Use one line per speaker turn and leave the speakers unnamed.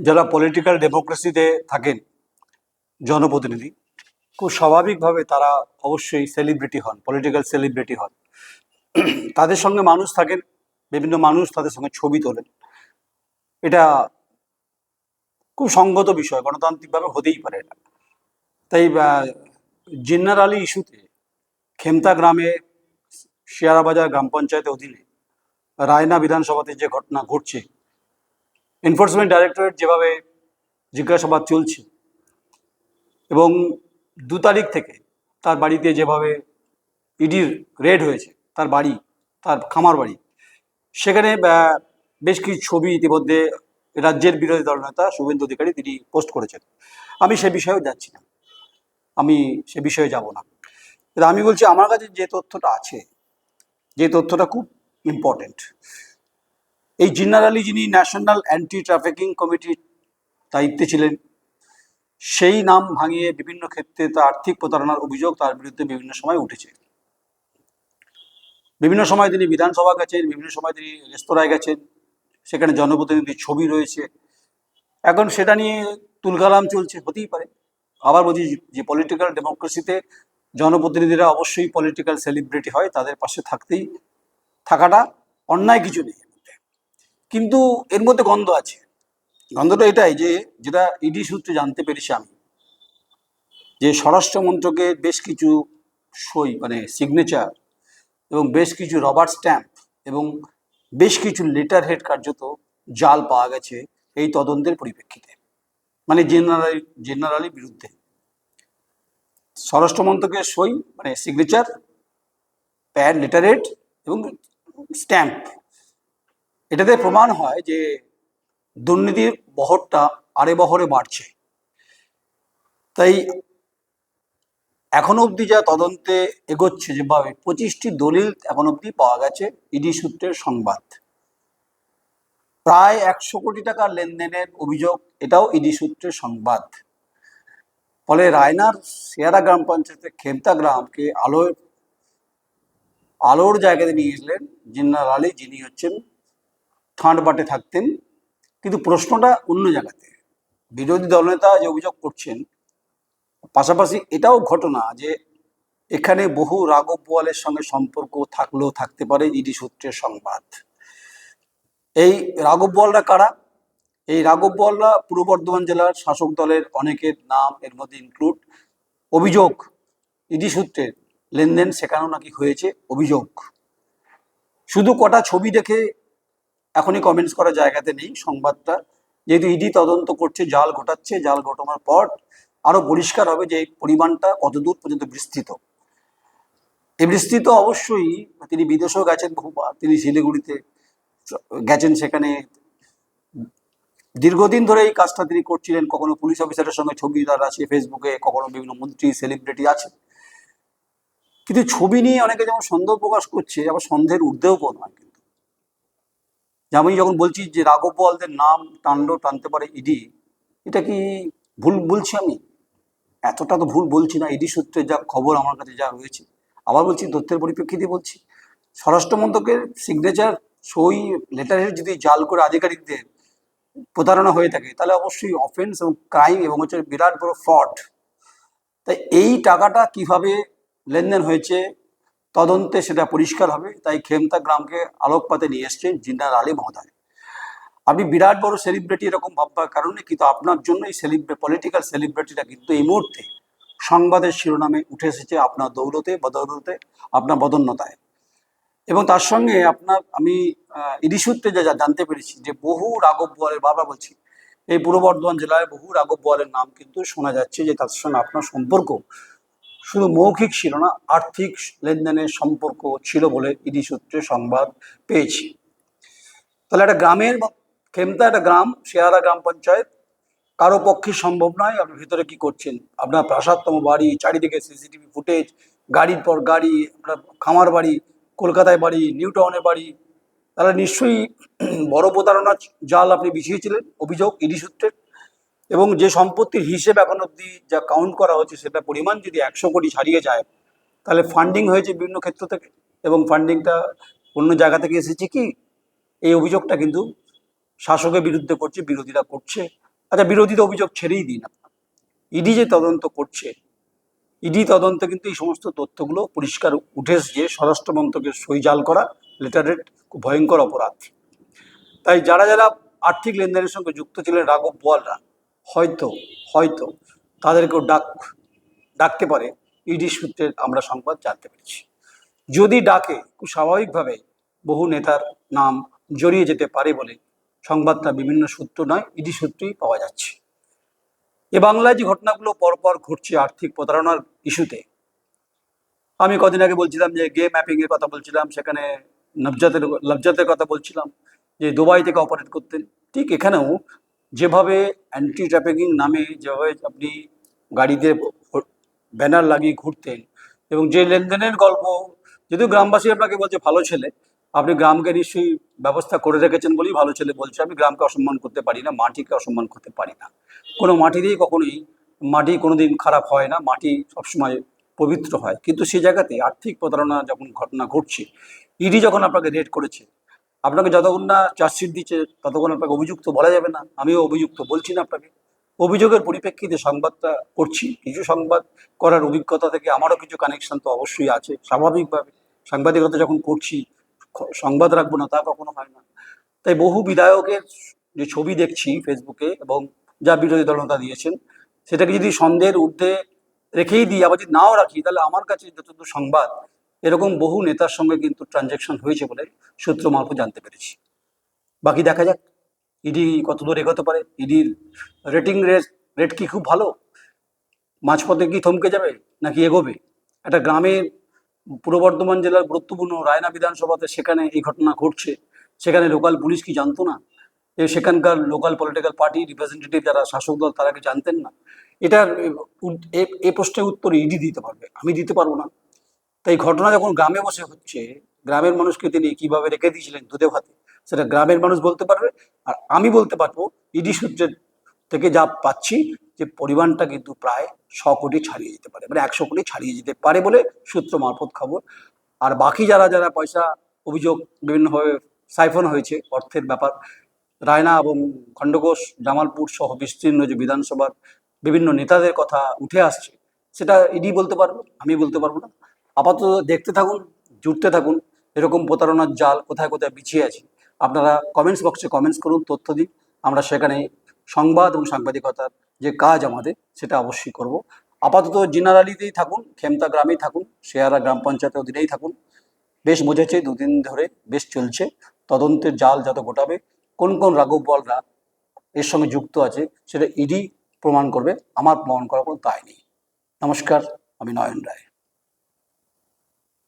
যারা পলিটিক্যাল ডেমোক্রেসিতে থাকেন, জনপ্রতিনিধি, খুব স্বাভাবিকভাবে তারা অবশ্যই সেলিব্রিটি হন পলিটিক্যাল সেলিব্রিটি হন। তাদের সঙ্গে মানুষ থাকেন, বিভিন্ন মানুষ তাদের সঙ্গে ছবি তোলেন। এটা খুব সঙ্গত বিষয়, গণতান্ত্রিকভাবে হতেই পারে এটা। তাই জিন্নার আলী ইস্যুতে খেমতা গ্রামে শিয়ারাবাজার গ্রাম পঞ্চায়েতের অধীনে রায়না বিধানসভাতে যে ঘটনা ঘটছে এনফোর্সমেন্ট ডাইরেক্টরেট যেভাবে জিজ্ঞাসাবাদ চলছে এবং দু তারিখ থেকে তার বাড়িতে যেভাবে ইডির রেড হয়েছে, তার বাড়ি, তার খামার বাড়ি, সেখানে বেশ কিছু ছবি ইতিমধ্যে রাজ্যের বিরোধী দলনেতা শুভেন্দু অধিকারী তিনি পোস্ট করেছেন। আমি সে বিষয়েও যাচ্ছি না। আমি সে বিষয়ে যাব না। আমি বলছি, আমার কাছে যে তথ্যটা আছে, যে তথ্যটা খুব ইম্পর্টেন্ট এই জিন্নার আলী যিনি ন্যাশনাল অ্যান্টি ট্রাফিকিং কমিটির দায়িত্বে ছিলেন, সেই নাম ভাঙিয়ে বিভিন্ন ক্ষেত্রে তার আর্থিক প্রতারণার অভিযোগ তার বিরুদ্ধে বিভিন্ন সময় উঠেছে। বিভিন্ন সময় তিনি বিধানসভা গেছেন, বিভিন্ন সময় তিনি রেস্তোরাঁয় গেছেন, সেখানে জনপ্রতিনিধির ছবি রয়েছে। এখন সেটা নিয়ে তুলকালাম চলছে, হতেই পারে। আবার বলছি যে পলিটিক্যাল ডেমোক্রেসিতে জনপ্রতিনিধিরা অবশ্যই পলিটিক্যাল সেলিব্রিটি হয়, তাদের পাশে থাকতেই থাকাটা অন্যায় কিছু নেই। কিন্তু এর মধ্যে গন্ধ আছে। গন্ধটা এটাই যে, যেটা ইডি সূত্রে জানতে পেরেছি আমি, যে স্বরাষ্ট্র মন্ত্রকের বেশ কিছু সই মানে সিগনেচার এবং বেশ কিছু রবার স্ট্যাম্প এবং বেশ কিছু লেটার হেড কার্যত জাল পাওয়া গেছে এই তদন্তের পরিপ্রেক্ষিতে। মানে জেনারেল জেনারেলের বিরুদ্ধে। স্বরাষ্ট্র মন্ত্রকের সই মানে সিগনেচার প্যাড লেটার হেড এবং স্ট্যাম্প এটাতে প্রমাণ হয় যে দুর্নীতির বহরটা আরে বহরে বাড়ছে। তাই এখনও অবধি যা তদন্তে এগোচ্ছে যেভাবে, পঁচিশটি দলিল এখন অবধি পাওয়া গেছে ইডি সূত্রের সংবাদ। প্রায় একশো কোটি টাকার লেনদেনের অভিযোগ, এটাও ইডি সূত্রের সংবাদ। ফলে রায়নার সিয়ারা গ্রাম পঞ্চায়েতের খেমতা গ্রামকে আলোর আলোর জায়গাতে নিয়ে গেছিলেন জিন্নার আলী, যিনি হচ্ছেন ঠাঁট বাটে থাকতেন, কিন্তু প্রশ্নটা অন্য জায়গাতে। বিরোধী দলনেতা যে অভিযোগ করছেন, পাশাপাশি এটাও ঘটনা যে এখানে বহু রাঘব বোয়ালের সঙ্গে সম্পর্ক থাকলেও থাকতে পারে ইডি সূত্রের সংবাদ। এই রাঘব বোয়ালরা কারা? এই রাঘব বোয়ালরা পূর্ব বর্ধমান জেলার শাসক দলের অনেকের নাম এর মধ্যে ইনক্লুড অভিযোগ, ইডি সূত্রের লেনদেন সেখানেও নাকি হয়েছে অভিযোগ। শুধু কটা ছবি দেখে এখনই কমেন্টস করার জায়গাতে নেই, সংবাদটা। যেহেতু ইডি তদন্ত করছে, জাল ঘটাচ্ছে, জাল ঘটানোর পর আরও পরিষ্কার হবে যে পরিমাণটা কতদূর পর্যন্ত বিস্তৃত। এই বিস্তৃত অবশ্যই তিনি বিদেশেও গেছেন বহুবার তিনি শিলিগুড়িতে গেছেন সেখানে। দীর্ঘদিন ধরে এই কাজটা তিনি করছিলেন, কখনো পুলিশ অফিসারের সঙ্গে ছবি তার আছে ফেসবুকে কখনো বিভিন্ন মন্ত্রী সেলিব্রিটি আছে। কিন্তু ছবি নিয়ে অনেকে যেমন সন্দেহ প্রকাশ করছে, আবার সন্দেহের ঊর্ধ্বেও নয় কিন্তু যে আমি যখন বলছি যে রাঘব বোয়ালদের নাম টানলেও টানতে পারে ইডি এটা কি ভুল বলছি আমি? এতটা তো ভুল বলছি না ইডি সূত্রে যা খবর আমার কাছে যা রয়েছে। আবার বলছি, তথ্যের পরিপ্রেক্ষিতে বলছি, স্বরাষ্ট্র মন্ত্রকের সিগনেচার সই লেটারের যদি জাল করে আধিকারিকদের প্রতারণা হয়ে থাকে, তাহলে অবশ্যই অফেন্স এবং ক্রাইম এবং হচ্ছে বিরাট বড় ফ্রড তাই এই টাকাটা কীভাবে লেনদেন হয়েছে তদন্তে সেটা পরিষ্কার হবে, তাই খেমতা গ্রামকে আলোকপাতে নিয়ে এসছেন জিন্নার আলী মহোদয়। আপনি বিরাট বড় সেলিব্রিটি এরকম ভাববার কারণে কিন্তু আপনার জন্য এই সেলিব্রে পলিটিক্যাল সেলিব্রিটিটা কিন্তু এই মুহূর্তে সংবাদের শিরোনামে উঠে এসেছে আপনার দৌলতে বদৌলতে আপনার বদন্যতায়। এবং তার সঙ্গে আপনার, আমি ইডি সূত্রে যা যা জানতে পেরেছি যে বহু রাঘব বোয়ালের বাবা বলছি, এই পূর্ব বর্ধমান জেলায় বহু রাঘব বোয়ালের নাম কিন্তু শোনা যাচ্ছে যে তার সঙ্গে আপনার সম্পর্ক শুধু মৌখিক ছিল না, আর্থিক লেনদেনের সম্পর্ক ছিল বলে ইডি সূত্রে সংবাদ পেয়েছি। তাহলে একটা গ্রামের খেমতা একটা গ্রাম, শেয়ারা গ্রাম পঞ্চায়েত, কারও পক্ষে সম্ভব নয়। আপনি ভিতরে কি করছেন? আপনার প্রাসাদতম বাড়ি, চারিদিকে সিসিটিভি ফুটেজ, গাড়ির পর গাড়ি, আপনার খামার বাড়ি, কলকাতায় বাড়ি নিউ টাউনে বাড়ি। তাহলে নিশ্চয়ই বড় প্রতারণা জাল আপনি বিছিয়েছিলেন, অভিযোগ, ইডি সূত্রের এবং যে সম্পত্তির হিসেব এখন অবধি যা কাউন্ট করা হচ্ছে সেটা পরিমাণ যদি একশো কোটি ছাড়িয়ে যায়, তাহলে ফান্ডিং হয়েছে বিভিন্ন ক্ষেত্র থেকে এবং ফান্ডিংটা অন্য জায়গা থেকে এসেছে কি? এই অভিযোগটা কিন্তু শাসকের বিরুদ্ধে করছে, বিরোধীরা করছে। আচ্ছা বিরোধীদের অভিযোগ ছেড়েই দিন ইডি যে তদন্ত করছে ইডি তদন্তে কিন্তু এই সমস্ত তথ্যগুলো পরিষ্কার উঠে এসছে। স্বরাষ্ট্র মন্ত্রকের সই জাল করা লেটারেট খুব ভয়ঙ্কর অপরাধ। তাই যারা যারা আর্থিক লেনদেনের সঙ্গে যুক্ত ছিলেন, রাঘব বোয়ালরা হয়তো হয়তো তাদেরকেও ডাক, ডাকতে পারে। ইডি সূত্রে আমরা সংবাদ জানতে পেরেছি। যদি ডাকে স্বাভাবিকভাবে বহু নেতার নাম জড়িয়ে যেতে পারে বলে সংবাদটা বিভিন্ন সূত্র নয়, ইডি সূত্রেই পাওয়া যাচ্ছে। এ বাংলায় যে ঘটনাগুলো পরপর ঘটছে আর্থিক প্রতারণার ইস্যুতে, আমি কদিন আগে বলছিলাম যে গে ম্যাপিং এর কথা বলছিলাম, সেখানে নবজাতের লবজাতের কথা বলছিলাম, যে দুবাই থেকে অপারেট করতেন। ঠিক এখানেও যেভাবে অ্যান্টি ট্রাফিকিং নামে যেভাবে আপনি গাড়িতে ব্যানার লাগিয়ে ঘুরতেন এবং যে লেনদেনের গল্প, যদিও গ্রামবাসী আপনাকে বলছে ভালো ছেলে, আপনি গ্রামকে নিশ্চয়ই ব্যবস্থা করে রেখেছেন বলেই ভালো ছেলে বলছে, আমি গ্রামকে অসম্মান করতে পারি না, মাটিকে অসম্মান করতে পারি না। কোনো মাটি দিয়ে কখনোই মাটি কোনোদিন খারাপ হয় না, মাটি সবসময় পবিত্র হয়। কিন্তু সে জায়গাতে আর্থিক প্রতারণা যখন ঘটনা ঘটছে, ইডি যখন আপনাকে রেড করেছে আপনাকে যতক্ষণ না চার্জশিট দিচ্ছে, ততক্ষণ আপনাকে অভিযুক্ত বলা যাবে না। আমিও অভিযুক্ত বলছি না আপনাকে। অভিযোগের পরিপ্রেক্ষিতে সংবাদটা করছি। কিছু সংবাদ করার অভিজ্ঞতা থেকে আমারও কিছু কানেকশন তো অবশ্যই আছে। স্বাভাবিকভাবে সাংবাদিকতা যখন করছি সংবাদ রাখব না তা কখনো হয় না। তাই বহু বিধায়কের যে ছবি দেখছি ফেসবুকে এবং যা বিরোধী দলনেতা দিয়েছেন, সেটাকে যদি সন্দেহের ঊর্ধ্বে রেখেই দিই, আবার যদি নাও রাখি, তাহলে আমার কাছে যতদূর সংবাদ এরকম বহু নেতার সঙ্গে কিন্তু ট্রানজ্যাকশন হয়েছে বলে সূত্র মারফত জানতে পেরেছি। বাকি দেখা যাক ইডি কত দূর এগোতে পারে ইডির রেটিং রেট রেট কি খুব ভালো? মাঝপথে কি থমকে যাবে নাকি এগোবে? একটা গ্রামের পূর্ব বর্ধমান জেলার গুরুত্বপূর্ণ রায়না বিধানসভাতে সেখানে এই ঘটনা ঘটছে। সেখানে লোকাল পুলিশ কি জানতো না? সেখানকার লোকাল পলিটিক্যাল পার্টি রিপ্রেজেন্টেটিভ যারা শাসক দল, তারা কি জানতেন না? এটার এ প্রশ্নের উত্তর ইডি দিতে পারবে। আমি দিতে পারব না। তাই ঘটনা যখন গ্রামে বসে হচ্ছে, গ্রামের মানুষকে তিনি কীভাবে রেখে দিয়েছিলেন দুধে ভাতে, সেটা গ্রামের মানুষ বলতে পারবে। আর আমি বলতে পারব, ইডি সূত্রের থেকে যা পাচ্ছি, যে পরিমাণটা কিন্তু প্রায় শ কোটি ছাড়িয়ে যেতে পারে। মানে একশো কোটি ছাড়িয়ে যেতে পারে বলে সূত্র মারফত খবর। আর বাকি যারা যারা পয়সা অভিযোগ বিভিন্নভাবে সাইফন হয়েছে, অর্থের ব্যাপার, রায়না এবং খণ্ডঘোষ, জামালপুর সহ বিস্তীর্ণ যে বিধানসভার বিভিন্ন নেতাদের কথা উঠে আসছে, সেটা ইডি বলতে পারবে, আমি বলতে পারব না। আপাতত দেখতে থাকুন, জুড়তে থাকুন, এরকম প্রতারণার জাল কোথায় কোথায় বিছিয়ে আছে। আপনারা কমেন্টস বক্সে কমেন্টস করুন, তথ্য দিন। আমরা সেখানে সংবাদ এবং সাংবাদিকতার যে কাজ আমাদের, সেটা অবশ্যই করব। আপাতত জেনারেলিতেই থাকুন, খেমতা গ্রামেই থাকুন, শেয়ারা গ্রাম পঞ্চায়েতের অধীনেই থাকুন। বেশ বুঝেছে, দুদিন ধরে বেশ চলছে। তদন্তের জাল যত গোটাবে, কোন কোন রাঘব বলরা এর সঙ্গে যুক্ত আছে, সেটা ইডি প্রমাণ করবে। আমার প্রমাণ করার কোনো দায় নেই। নমস্কার, আমি নয়ন রায়।